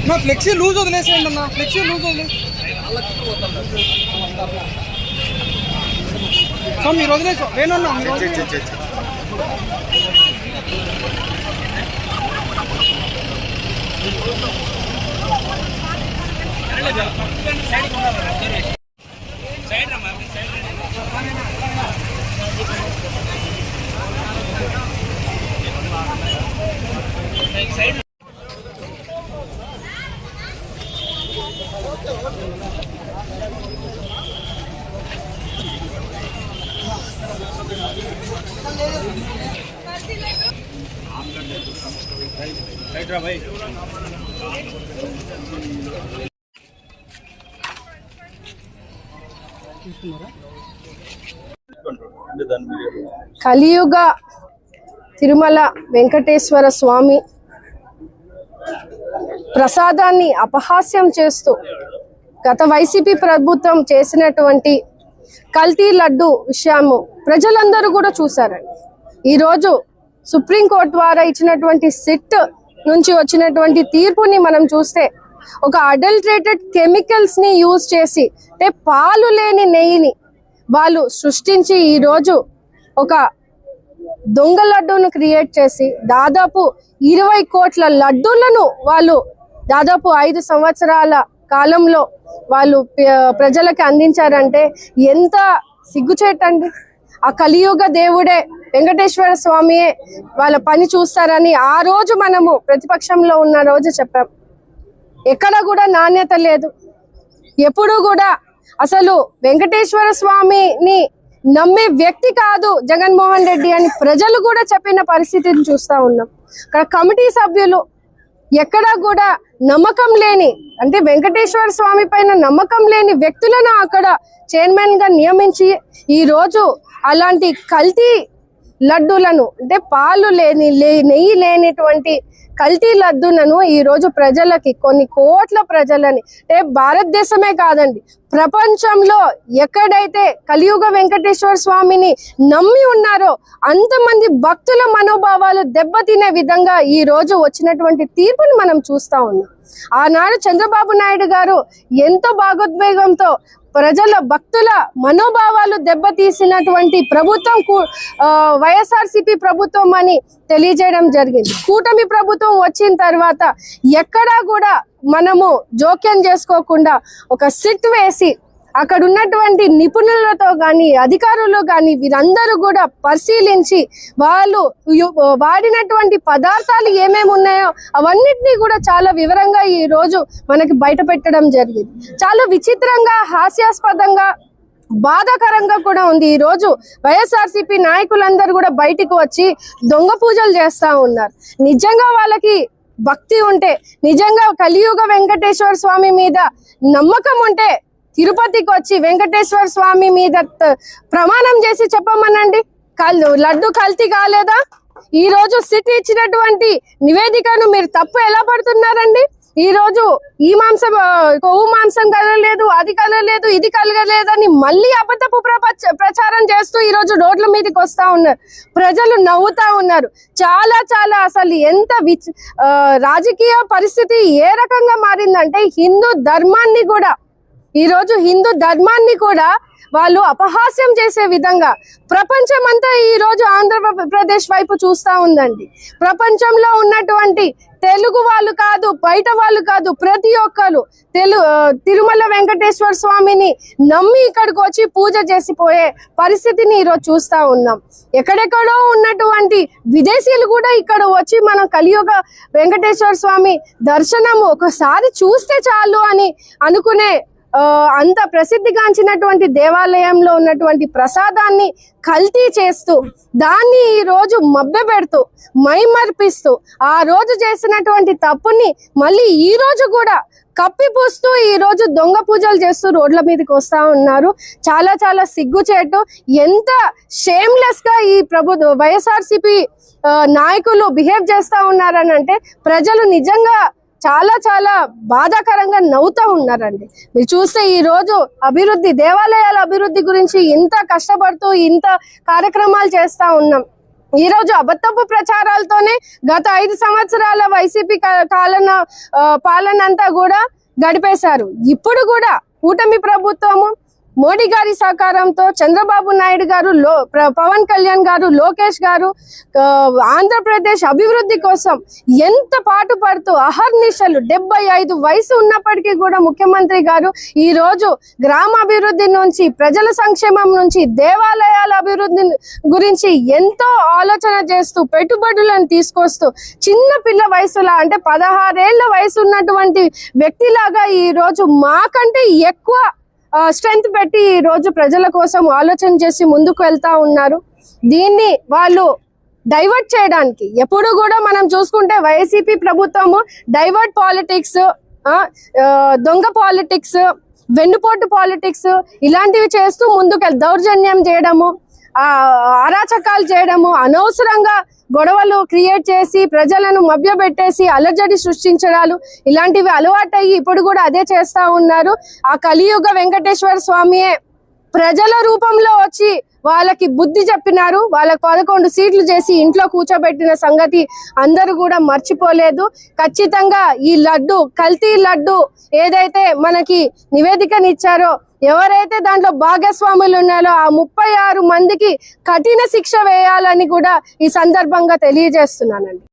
అన్న flexi loose వదిలేసేయండి అన్న ఫ్లెక్సీ లూజ్ వదిలే. సో మీరు వదిలేసాం నేనన్నా మీరు కలియుగ తిరుమల వెంకటేశ్వర స్వామి ప్రసాదాన్ని అపహాస్యం చేస్తూ గత వైసీపీ ప్రభుత్వం చేసినటువంటి కల్తీ లడ్డు విషయము ప్రజలందరూ కూడా చూశారండి. ఈరోజు సుప్రీంకోర్టు ద్వారా ఇచ్చినటువంటి సిట్ నుంచి వచ్చినటువంటి తీర్పుని మనం చూస్తే ఒక అడల్ట్రేటెడ్ కెమికల్స్ని యూజ్ చేసి అంటే పాలు లేని నెయ్యిని వాళ్ళు సృష్టించి ఈరోజు ఒక దొంగ లడ్డూను క్రియేట్ చేసి దాదాపు ఇరవై కోట్ల లడ్డూలను వాళ్ళు దాదాపు ఐదు సంవత్సరాల కాలంలో వాళ్ళు ప్రజలకు అందించారంటే ఎంత సిగ్గుచేటండి. ఆ కలియుగ దేవుడే వెంకటేశ్వర స్వామియే వాళ్ళ పని చూస్తారని ఆ రోజు మనము ప్రతిపక్షంలో ఉన్న రోజు చెప్పాం. ఎక్కడ కూడా నాణ్యత లేదు. ఎప్పుడు కూడా అసలు వెంకటేశ్వర స్వామిని నమ్మే వ్యక్తి కాదు జగన్మోహన్ రెడ్డి అని ప్రజలు కూడా చెప్పిన పరిస్థితిని చూస్తా ఉన్నాం. అక్కడ కమిటీ సభ్యులు ఎక్కడా కూడా నమ్మకం లేని అంటే వెంకటేశ్వర స్వామి పైన నమ్మకం లేని వ్యక్తులను అక్కడ చైర్మన్గా నియమించి ఈ రోజు అలాంటి కల్తీ లడ్డూలను అంటే పాలు లేని లే- నెయ్యి లేనిటువంటి కల్తీ లద్దునను ఈ రోజు ప్రజలకి కొన్ని కోట్ల ప్రజలని అంటే భారతదేశమే కాదండి ప్రపంచంలో ఎక్కడైతే కలియుగ వెంకటేశ్వర స్వామిని నమ్మి ఉన్నారో అంతమంది భక్తుల మనోభావాలు దెబ్బతినే విధంగా ఈ రోజు వచ్చినటువంటి తీర్పును మనం చూస్తా ఉన్నాం. ఆనాడు చంద్రబాబు నాయుడు గారు ఎంతో భాగోద్వేగంతో ప్రజల భక్తుల మనోభావాలు దెబ్బతీసినటువంటి ప్రభుత్వం వైఎస్ఆర్సిపి వైఎస్ఆర్సీపీ ప్రభుత్వం అని తెలియజేయడం జరిగింది. కూటమి ప్రభుత్వం వచ్చిన తర్వాత ఎక్కడా కూడా మనము జోక్యం చేసుకోకుండా ఒక సిట్ వేసి అక్కడ ఉన్నటువంటి నిపుణులతో కానీ అధికారులు కానీ వీరందరూ కూడా పరిశీలించి వాళ్ళు వాడినటువంటి పదార్థాలు ఏమేమి ఉన్నాయో అవన్నిటినీ కూడా చాలా వివరంగా ఈ రోజు మనకి బయట పెట్టడం జరిగింది. చాలా విచిత్రంగా హాస్యాస్పదంగా బాధాకరంగా కూడా ఉంది. ఈ రోజు వైఎస్ఆర్సీపీ నాయకులందరూ కూడా బయటికి వచ్చి దొంగ పూజలు చేస్తా ఉన్నారు. నిజంగా వాళ్ళకి భక్తి ఉంటే నిజంగా కలియుగ వెంకటేశ్వర స్వామి మీద నమ్మకం ఉంటే తిరుపతికి వచ్చి వెంకటేశ్వర స్వామి మీద ప్రమాణం చేసి చెప్పమనండి. కల్ లడ్డు కల్తీ కాలేదా? ఈ రోజు సిటీ ఇచ్చినటువంటి నివేదికను మీరు తప్పు ఎలా పడుతున్నారండి? ఈ రోజు ఈ మాంసం కొవ్వు మాంసం కలగలేదు అది కలగలేదు ఇది కలగలేదని మళ్ళీ అబద్ధపు ప్రపచ- ప్రచారం చేస్తూ ఈ రోజు రోడ్ల మీదకి వస్తా ఉన్నారు. ప్రజలు నవ్వుతా ఉన్నారు. చాలా చాలా అసలు ఎంత విచ్ రాజకీయ పరిస్థితి ఏ రకంగా మారిందంటే హిందూ ధర్మాన్ని కూడా ఈరోజు హిందూ ధర్మాన్ని కూడా వాళ్ళు అపహాస్యం చేసే విధంగా ప్రపంచమంతా ఈ రోజు ఆంధ్రప్రదేశ్ వైపు చూస్తూ ఉందండి. ప్రపంచంలో ఉన్నటువంటి తెలుగు వాళ్ళు కాదు బయట వాళ్ళు కాదు ప్రతి ఒక్కరు తెలు తిరుమల వెంకటేశ్వర స్వామిని నమ్మి ఇక్కడికి వచ్చి పూజ చేసిపోయే పరిస్థితిని ఈరోజు చూస్తూ ఉన్నాం. ఎక్కడెక్కడో ఉన్నటువంటి విదేశీయులు కూడా ఇక్కడ వచ్చి మనం కలియుగ వెంకటేశ్వర స్వామి దర్శనము ఒకసారి చూస్తే చాలు అని అనుకునే అంత ప్రసిద్ధిగాంచినటువంటి దేవాలయంలో ఉన్నటువంటి ప్రసాదాన్ని కల్తీ చేస్తూ దాన్ని ఈ రోజు మభ్య పెడుతూ మైమర్పిస్తూ ఆ రోజు చేసినటువంటి తప్పుని మళ్ళీ ఈ రోజు కూడా కప్పిపూస్తూ ఈ రోజు దొంగ పూజలు చేస్తూ రోడ్ల మీదకి వస్తా ఉన్నారు. చాలా చాలా సిగ్గుచేటు ఎంత షేమ్లెస్గా ఈ ప్రభు వైఎస్ఆర్సిపి నాయకులు బిహేవ్ చేస్తా ఉన్నారని అంటే ప్రజలు నిజంగా చాలా చాలా బాధాకరంగా నవ్వుతూ ఉన్నారండి. మీరు చూస్తే ఈ రోజు అభివృద్ధి దేవాలయాల అభివృద్ధి గురించి ఇంత కష్టపడుతూ ఇంత కార్యక్రమాలు చేస్తా ఉన్నాం. ఈ రోజు అబద్ధపు ప్రచారాలతోనే గత ఐదు సంవత్సరాల వైసీపీ కాలన పాలన అంతా కూడా గడిపేశారు. ఇప్పుడు కూడా కూటమి ప్రభుత్వము మోడీ గారి సహకారంతో చంద్రబాబు నాయుడు గారు లో ప్ర- పవన్ కళ్యాణ్ గారు లోకేష్ గారు ఆంధ్రప్రదేశ్ అభివృద్ధి కోసం ఎంత పాటు పడుతూ అహర్నిశలు డెబ్బై ఐదు వయసు ఉన్నప్పటికీ కూడా ముఖ్యమంత్రి గారు ఈ రోజు గ్రామ అభివృద్ధి నుంచి ప్రజల సంక్షేమం నుంచి దేవాలయాల అభివృద్ధి గురించి ఎంతో ఆలోచన చేస్తూ పెట్టుబడులను తీసుకొస్తూ చిన్న పిల్ల వయసులా అంటే పదహారేళ్ళ వయసు ఉన్నటువంటి వ్యక్తిలాగా ఈ రోజు మాకంటే ఎక్కువ స్ట్రెంగ్త్ పెట్టి ఈ రోజు ప్రజల కోసం ఆలోచన చేసి ముందుకు వెళ్తా ఉన్నారు. దీన్ని వాళ్ళు డైవర్ట్ చేయడానికి ఎప్పుడు కూడా మనం చూసుకుంటే వైసీపీ ప్రభుత్వము డైవర్ట్ పాలిటిక్స్ దొంగ పాలిటిక్స్ వెన్నుపోటు పాలిటిక్స్ ఇలాంటివి చేస్తూ ముందుకు దౌర్జన్యం చేయడము అరాచకాలు చేయడము అనవసరంగా గొడవలు క్రియేట్ చేసి ప్రజలను మభ్యపెట్టేసి అలజడి సృష్టించడాలు ఇలాంటివి అలవాటయ్యి ఇప్పుడు కూడా అదే చేస్తా ఉన్నారు. ఆ కలియుగ వెంకటేశ్వర స్వామియే ప్రజల రూపంలో వచ్చి వాళ్ళకి బుద్ధి చెప్పినారు వాళ్ళకి పదకొండు సీట్లు చేసి ఇంట్లో కూర్చోబెట్టిన సంగతి అందరూ కూడా మర్చిపోలేదు. ఖచ్చితంగా ఈ లడ్డు కల్తీ లడ్డు ఏదైతే మనకి నివేదికనిచ్చారో ఎవరైతే దాంట్లో భాగస్వాములు ఉన్నారో ఆ ముప్పై ఆరు మందికి కఠిన శిక్ష వేయాలని కూడా ఈ సందర్భంగా తెలియజేస్తున్నానండి.